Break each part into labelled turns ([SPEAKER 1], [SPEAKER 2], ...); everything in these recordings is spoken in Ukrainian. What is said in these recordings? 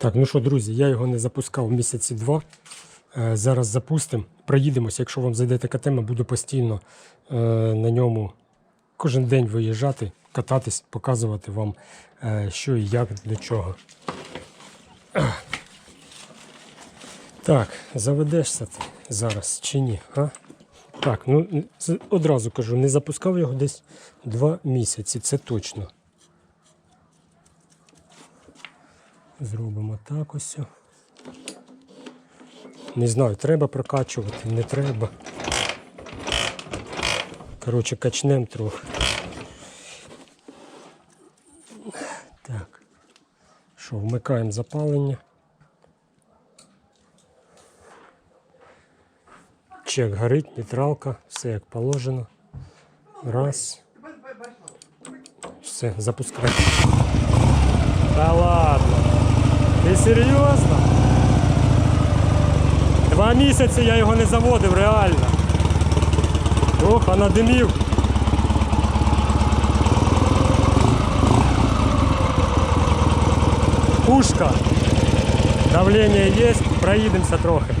[SPEAKER 1] Так, ну що, друзі, я його не запускав місяці два. Е, Зараз запустимо. Проїдемося. Якщо вам зайде така тема, буду постійно е, на ньому кожен день виїжджати, кататись, показувати вам, е, що і як, для чого. Так, заведешся ти зараз чи ні? А? Так, ну одразу кажу, не запускав його десь два місяці, це точно. Зробимо так ось. Не знаю, треба прокачувати, не треба. Коротше, качнем трохи. Так. Що, вмикаємо запалення. Чек горить, нейтралка, все як положено. Раз. Все, запускаємо. Та ладно. Ти серйозно? Два місяці я його не заводив, реально. Ох, а надимів. Пушка. Давление есть, проїдемося трохи.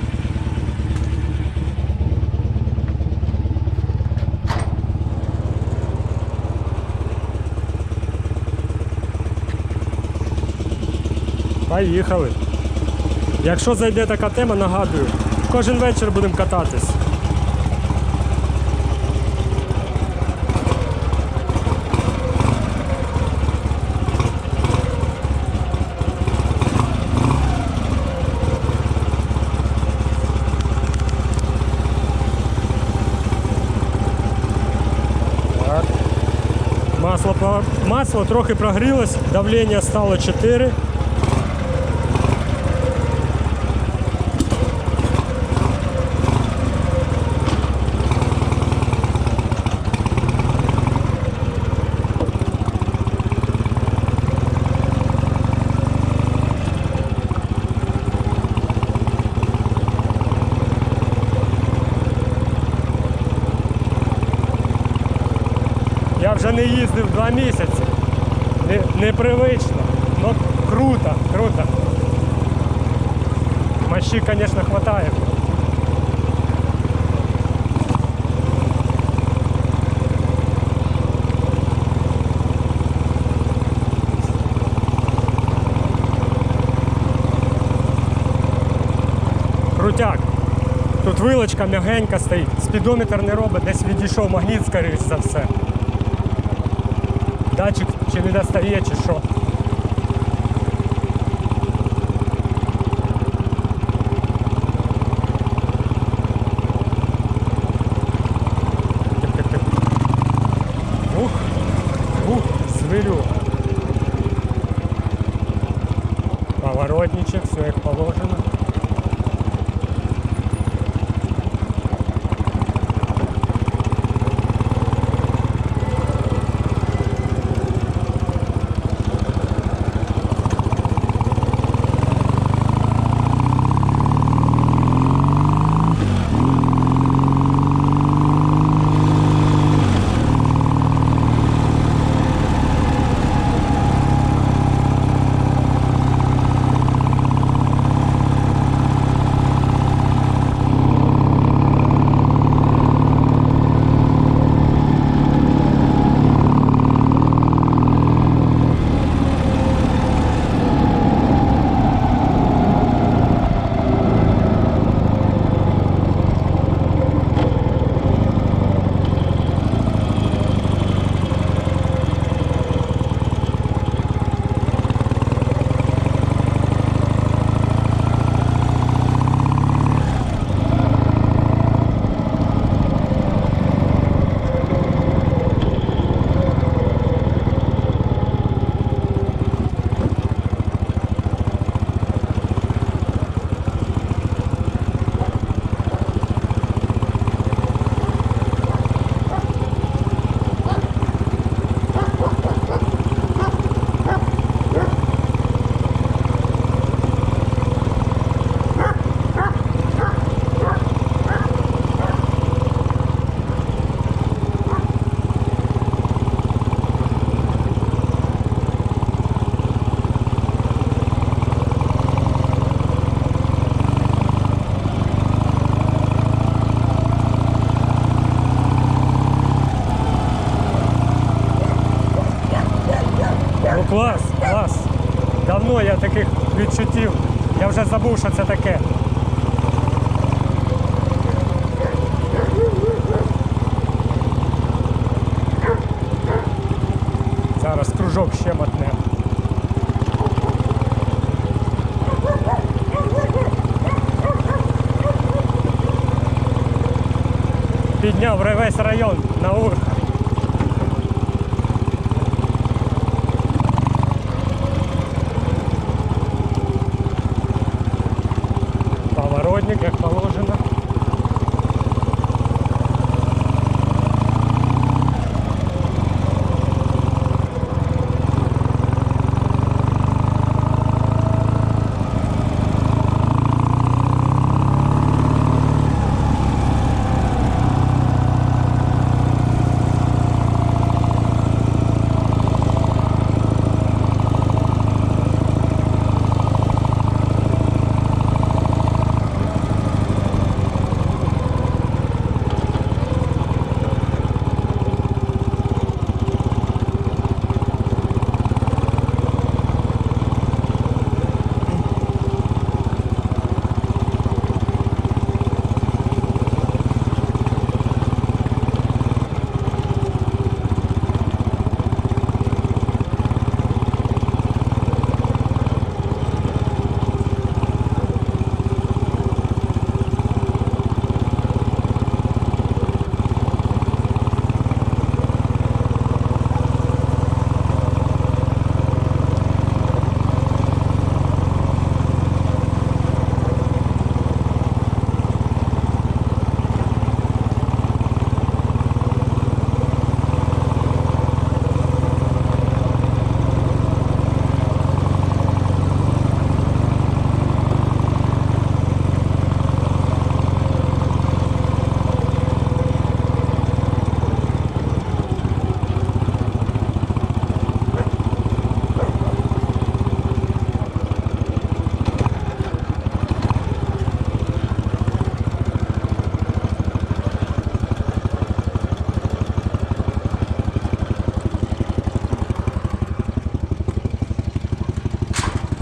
[SPEAKER 1] Поїхали. Якщо зайде така тема, нагадую, кожен вечір будемо кататись. Масло, трохи прогрілось, давлення стало 4. Я вже не їздив два місяці. Непривично. Ну круто, круто. Мощі, звісно, вистачає. Крутяк. Тут вилочка м'ягенька стоїть, спідометр не робить, десь відійшов магніт, скоріш за все. Датчик чи не достає, чи що. Давно я таких відчуттів. Я вже забув, що це таке. Зараз кружок ще мотне. Підняв весь район на ур. Поворотник, як положено.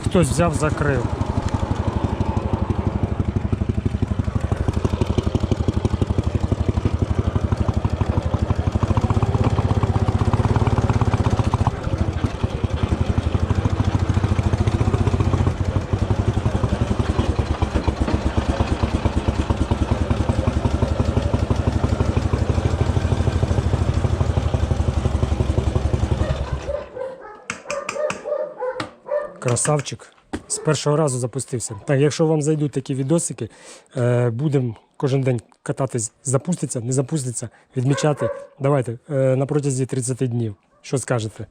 [SPEAKER 1] Хтось взяв, закрив. Красавчик. З першого разу запустився. Так, якщо вам зайдуть такі відосики, е, будемо кожен день кататись, запуститься, не запуститься, відмічати. Давайте е, на протязі 30 днів. Що скажете?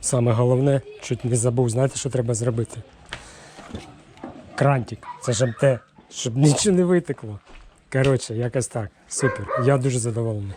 [SPEAKER 1] Саме головне, чуть не забув, знаєте, що треба зробити? Крантик, це щоб те, щоб нічого не витекло. Коротше, якось так. Супер. Я дуже задоволений.